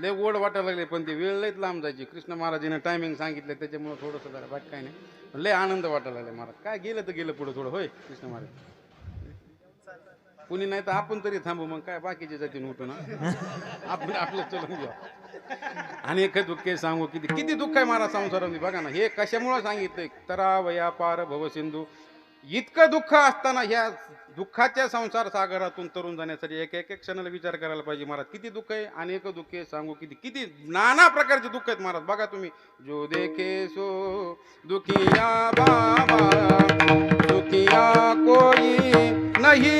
लय गोड वाटायला लागले पण ते वेळ लयच लांब जायची. कृष्ण महाराजांनी टायमिंग सांगितलं त्याच्यामुळे थोडंसं जरा बाकी काय नाही. पण लय आनंद वाटायला लागले महाराज. काय गेलं तर गेलं पुढं थोडं होय कृष्ण महाराज? कुणी नाही तर आपण तरी थांबू मग काय बाकीचे जातीन उठू ना? आपण आपलं चलून घ्या. आणि एक दुःख आहे सांगू किती किती दुःख आहे महाराज संसारामध्ये. बघा ना हे कशामुळं सांगितलंय? तरा वया पार भवसिंधू इतकं दुःख असताना ह्या दुःखाच्या संसार सागरातून तरुण जाण्यासाठी एक एक एक क्षणाला विचार करायला पाहिजे महाराज. किती दुःख आहे अनेक दुःख आहे सांगू किती किती नाना प्रकारचे दुःख आहेत महाराज. बघा तुम्ही. जो देखे सो दुखिया बाबा दुखिया कोई नाही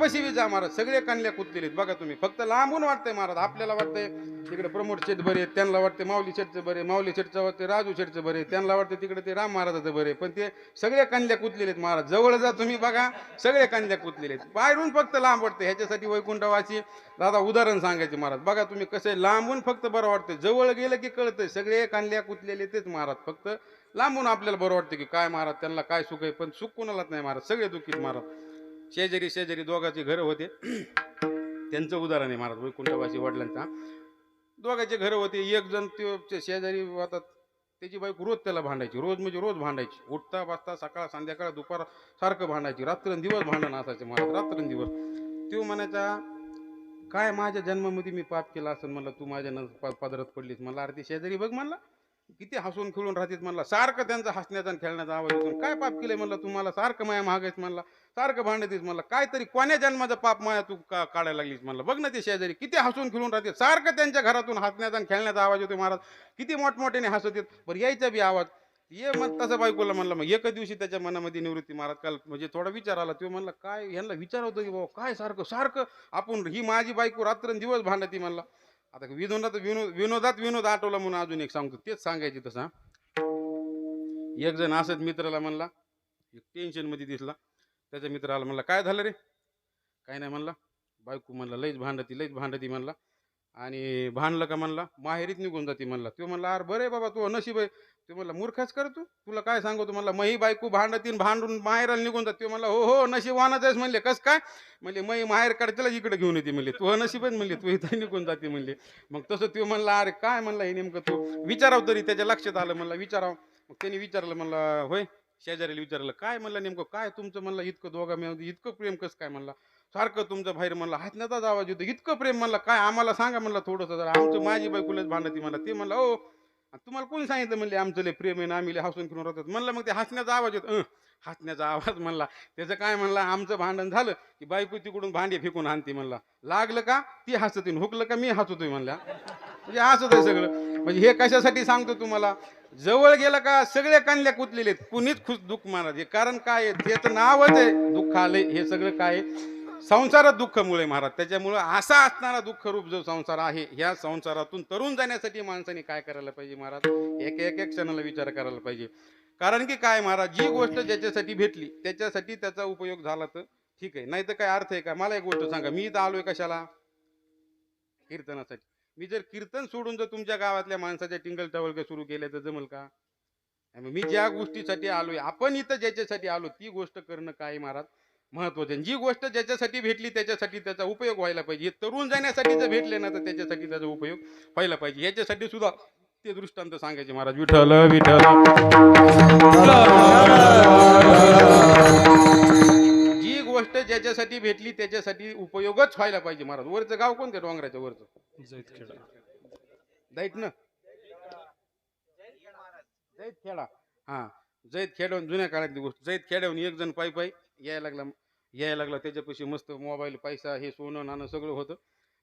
पुन्हा जा महाराज. सगळे कन्या कुतलेले आहेत. बघा तुम्ही. फक्त लांबून वाटतंय महाराज. आपल्याला वाटतंय तिकडे प्रमोद शेठ बरे आहेत, त्यांना वाटते माऊली शेठचं बरे माऊली शेठचं वाटते राजू शेठचं बरे त्यांना वाटते तिकडे ते राम महाराजाचं बरे पण ते सगळे कन्या कुतलेले आहेत महाराज. जवळ जा तुम्ही बघा. सगळे कन्या कुतलेले आहेत. बाहेरून फक्त लांब वाटते ह्याच्यासाठी वैकुंठवासी दादा उदाहरण सांगायचे महाराज. बघा तुम्ही कसं आहे, लांबून फक्त बरं वाटतंय. जवळ गेलं की कळतंय. सगळे कांदल्या कुतलेले तेच महाराज. फक्त लांबून आपल्याला बरं वाटतं की काय महाराज त्यांना काय सुख आहे? पण सुख कोणालाच नाही महाराज. सगळे दुःखीत महाराज. शेजारी शेजारी दोघांचे घरं होते. त्यांचं उदाहरण आहे महाराज वैकुंठवासी वडिलांचा. दोघांचे घरं होते. एक जण त्यो ते शेजारी होतात त्याची बाईक रोज त्याला भांडायची. रोज म्हणजे रोज भांडायची. उठता बसता सकाळ संध्याकाळ दुपार सारखं भांडायची. रात्रंदिवस भांडण असायचे महाराज रात्रंदिवस तो म्हणायचा काय माझ्या जन्मामध्ये मी पाप केला असं म्हणलं तू माझ्या न प- पदरात पडलीस. मला अरे शेजारी बघ म्हणला. किती हसून खेळून राहतात म्हणला. सारखं त्यांचा हसण्याचा आणि खेळण्याचा आवाज येतो काय पाप केलंय म्हणलं तुम्हाला? सारखं माया महागायच म्हणला. सारखं भांडतीस म्हणलं. काहीतरी कोण्या जन्माचा पाप माया तू का काढायला लागलीस म्हणलं. बघ ना ते शेजारी. किती हसून खेळून राहते सारखं त्यांच्या घरातून हसण्याचा आणि खेळण्याचा आवाज येतो महाराज. किती मोठमोठ्याने हसत येत बरं यायचा बी आवाज. ये मग तसं बायकोला म्हणलं मग. एका दिवशी त्याच्या मनामध्ये निवृत्ती महाराज. काल म्हणजे थोडा विचार आला. तो म्हणला काय यांना विचार होतो की बाबा काय सारखं? सारखं आपण ही माझी बायको रात्रंदिवस भांडती म्हणला. आता विनोदात विनोद विनोदात विनोद आठवला म्हणून अजून एक सांगतो. तेच सांगायचे तसा एक जण असत मित्राला म्हणला एक टेन्शनमध्ये दिसला. त्याच्या मित्राला म्हणला काय झालं रे? काय नाही म्हणला. बायको म्हणला लईच भांडती लईच भांडती म्हणला. आणि भांडलं का म्हणला? माहेरीत निघून जाते म्हणला. तो म्हणला अरे बरे बाबा तू नशीब आहे. तो म्हणला मूर्खच कर तू. तुला काय सांगतो? म्हणला मही बायको भांडतीन भांडून माहेराला निघून जाते. म्हणला हो हो नशीब वानाच आहेस म्हणले. कस काय? म्हणले मही माहेर तिला इकडे घेऊन येते. म्हणले तू नशीब आहे म्हणले तू इथं निघून जाते. म्हणले मग तसं तो म्हणला अरे काय? म्हणला हे नेमकं तू विचाराव तरी त्याच्या लक्षात आलं. म्हणला विचाराव. मग त्यांनी विचारलं म्हणला होय? शेजाऱ्याला विचारलं काय? म्हणलं नेमकं काय तुमचं? म्हणलं इतकं दोघा मिळून इतकं प्रेम कसं काय? म्हणला सारखं तुमचं बाहेर म्हणलं हसण्याचाच आवाज येतो इतकं प्रेम म्हणलं काय आम्हाला सांगा म्हणलं थोडंसं जरा. आमचं माझी बायकोलाच भांडती मला ते म्हणलं ओ तुम्हाला कोणी सांगितलं म्हणले आमचं लय प्रेम आहे ना आम्ही हसून फिरून राहतात म्हणलं मग ते हसण्याचा आवाज येतो. हसण्याचा आवाज म्हणला. त्याचं काय म्हणला आमचं भांडण झालं की बायको तिकडून भांडे फेकून आणते म्हणला. लागलं का? ती हसतीन हुकलं का? मी हसतोय म्हणला. म्हणजे हसत आहे सगळं. म्हणजे हे कशासाठी सांगतो तुम्हाला? जवळ गेलं का सगळे कांद्या कुतलेले आहेत. कुणीच खुश दुःख मानत हे कारण काय आहे? त्याचं नावच आहे दुःख आलंय हे सगळं काय आहे? संसारात दुःखमुळे महाराज त्याच्यामुळं असा असणारा दुःखरूप जो संसार आहे ह्या संसारातून तरुण जाण्यासाठी माणसाने काय करायला पाहिजे महाराज? एक एक एक क्षणाला विचार करायला पाहिजे. कारण की काय महाराज जी गोष्ट ज्याच्यासाठी भेटली त्याच्यासाठी त्याचा उपयोग झाला तर ठीक आहे. नाही तर काय अर्थ आहे का? मला एक गोष्ट सांगा मी इथं आलोय कशाला? कीर्तनासाठी. मी जर कीर्तन सोडून जर तुमच्या गावातल्या माणसाच्या टिंगल टवळक्या सुरू केल्या तर जमल का? मी ज्या गोष्टीसाठी आलोय आपण इथं ज्याच्यासाठी आलो ती गोष्ट करणं काय महाराज? महत्वाचं. जी गोष्ट ज्याच्यासाठी भेटली त्याच्यासाठी त्याचा उपयोग व्हायला पाहिजे. हे तरुण जाण्यासाठी जर भेटले ना तर त्याच्यासाठी त्याचा उपयोग व्हायला पाहिजे. याच्यासाठी सुद्धा ते दृष्टांत सांगायचे महाराज. विठ्ठल विठ्ठल. जी गोष्ट ज्याच्यासाठी भेटली त्याच्यासाठी उपयोगच व्हायला पाहिजे महाराज. वरचं गाव कोणत्या डोंगराच्या वरचं. दैत ना. जैत खेडा हा. जैत खेड्याहून जुन्या काळातली गोष्ट. जैत खेड्याहून एक जण पायी पायी. यायला लागला यायला लागला त्याच्यापाशी मस्त मोबाईल पैसा हे सोनं नाणं सगळं होतं.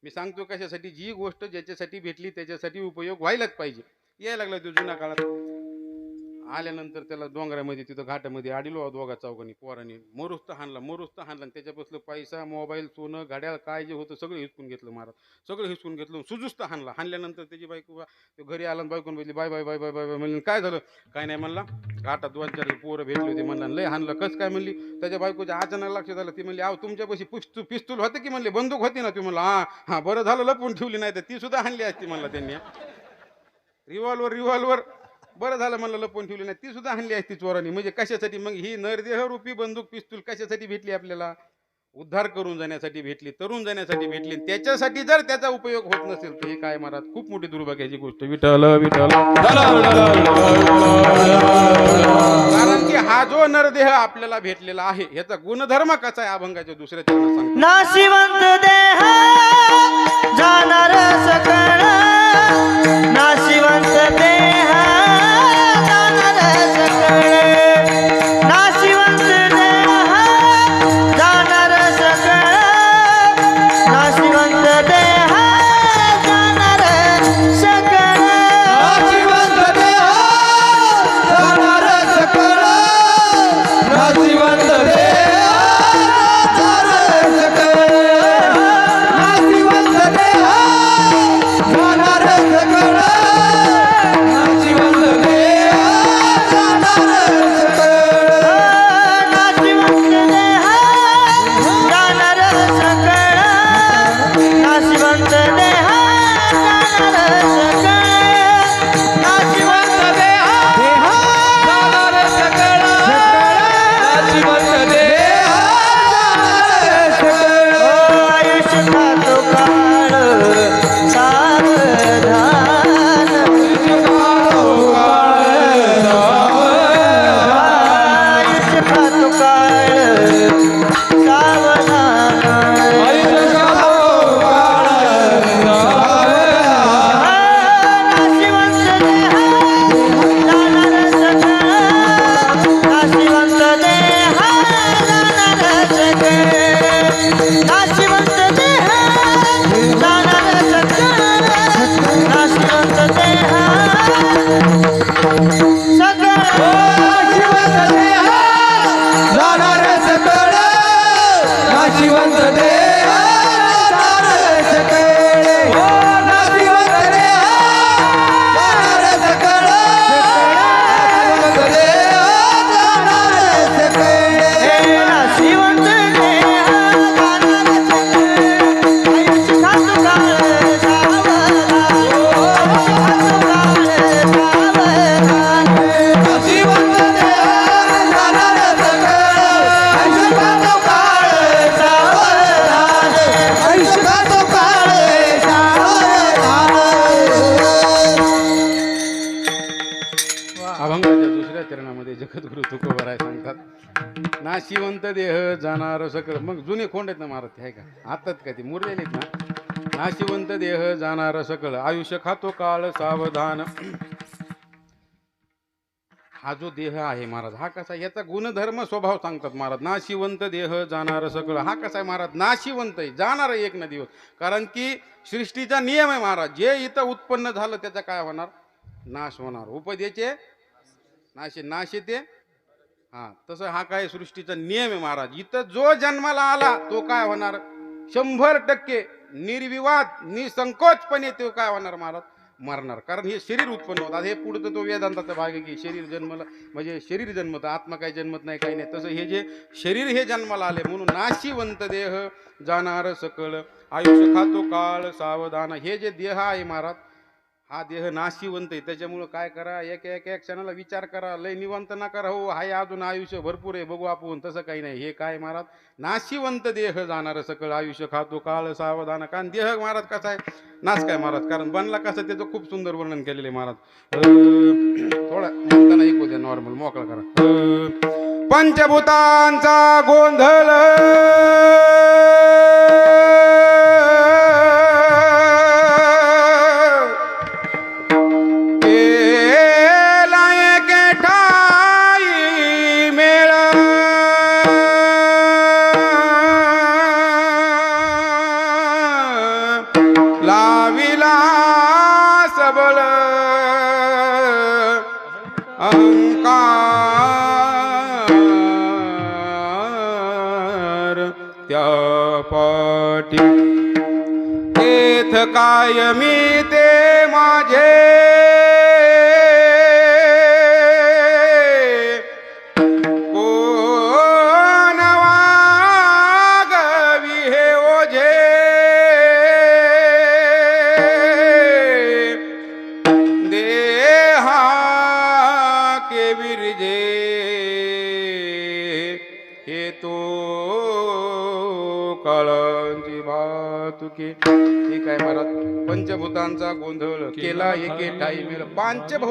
मी सांगतो कशासाठी जी गोष्ट ज्याच्यासाठी भेटली त्याच्यासाठी उपयोग व्हायलाच पाहिजे. यायला लागला तो जुन्या काळात. आल्यानंतर त्याला डोंगरामध्ये तिथं घाटामध्ये आडिलो दोघा चौघांनी पोरांनी. मोरुस्त हाणला मुरुस्त हाणला आणि त्याच्यापासलं पैसा मोबाईल सोनं गाड्या काय जे होतं सगळं हिसकून घेतलं महाराज. सगळं हिसकून घेतलं सुजुस्त हाणला. हाणल्यानंतर त्याची बायको तो घरी आला बायकोन बसली bye bye bye bye bye bye म्हणलं काय झालं? काय नाही म्हणला. घाटात दोन चार पोरं भेटले होते म्हणला लय हाणलं. कसं काय? म्हणली. त्याच्या बायकोच्या अचानक लक्षात झालं. ती म्हणली आव तुमच्यापाशी पिस्तू पिस्तूल होतं की? म्हणले बंदूक होती ना ती. म्हणलं हा हा बरं झालं लपून ठेवली नाही तर ती सुद्धा हाणली असती म्हणला त्यांनी. Revolver revolver. बरं झालं म्हणलं लपवून ठेवली नाही. ती सुद्धा हल्ली आहे ती चोरांनी. म्हणजे कशासाठी? मग ही नरदेह रूपी बंदूक पिस्तूल कशासाठी भेटली आपल्याला? उद्धार करून जाण्यासाठी भेटली तरुण जाण्यासाठी भेटली. त्याच्यासाठी जर त्याचा उपयोग होत नसेल तर हे काय महाराज खूप मोठी दुर्भाग्याची गोष्ट. विठल विठल कारण की हा जो नरदेह आपल्याला भेटलेला आहे याचा गुणधर्म कसा आहे अभंगाच्या दुसऱ्या चरणात सांगतो नाशिवंत देह जाणार सकळ. नाशिवंत देह ಜೀವಂತದೇ चरणामध्ये जगद्गुरु सांगतात. नाशिवंत देह जाणार सकळ मग जुने खोंड आहेत ना महाराज ते आहे का? आतात का ते मुरलेले आहेत ना? नाशिवंत देह जाणार सकळ आयुष्य खातो काळ सावधान. हा जो देह आहे महाराज हा कसा आहे? याचा गुणधर्म स्वभाव सांगतात महाराज. नाशिवंत देह जाणार सगळं हा कसा आहे महाराज? नाशिवंत आहे. जाणार आहे एक ना दिवस. कारण की सृष्टीचा नियम आहे महाराज. जे इथं उत्पन्न झालं त्याचा काय होणार? नाश होणार. उपदेचे नाशे नाशे ते हा तसं हा काय सृष्टीचा नियम आहे महाराज. इथं जो जन्माला आला तो काय होणार? शंभर टक्के निर्विवाद निसंकोचपणे तो काय होणार महाराज? मरणार. कारण हे शरीर उत्पन्न होतात हे पुढचं तो वेदांताचा भाग आहे की शरीर जन्मला म्हणजे शरीर जन्मत आत्मा काही जन्मत नाही काही नाही. तसं हे जे शरीर हे जन्माला आले म्हणून नाशिवंत देह जाणार सकळ. आयुष्य खातो काळ सावधान. हे जे देह आहे महाराज हा देह नाशिवंत आहे. त्याच्यामुळं काय करा एक एक एक क्षणाला विचार करा. लय निवंत नाकार हो हाय अजून आयुष्य भरपूर आहे. बघू आपण. तसं काही नाही. हे काय महाराज? नाशिवंत देह जाणार सकळ आयुष्य खातो. काळ सावधान. कारण देह महाराज कसा आहे? नाच काय महाराज? कारण बनला कसं त्याचं खूप सुंदर वर्णन केलेलं आहे महाराज. थोडा म्हणताना ऐकू द्या नॉर्मल मोकळा करा. पंचभूतांचा गोंधळ. पाटी तेथ काय मी ते माझे. ठीक आहे महाराज पंचभूतांचा गोंधळ केला एके टाईमेल. पांच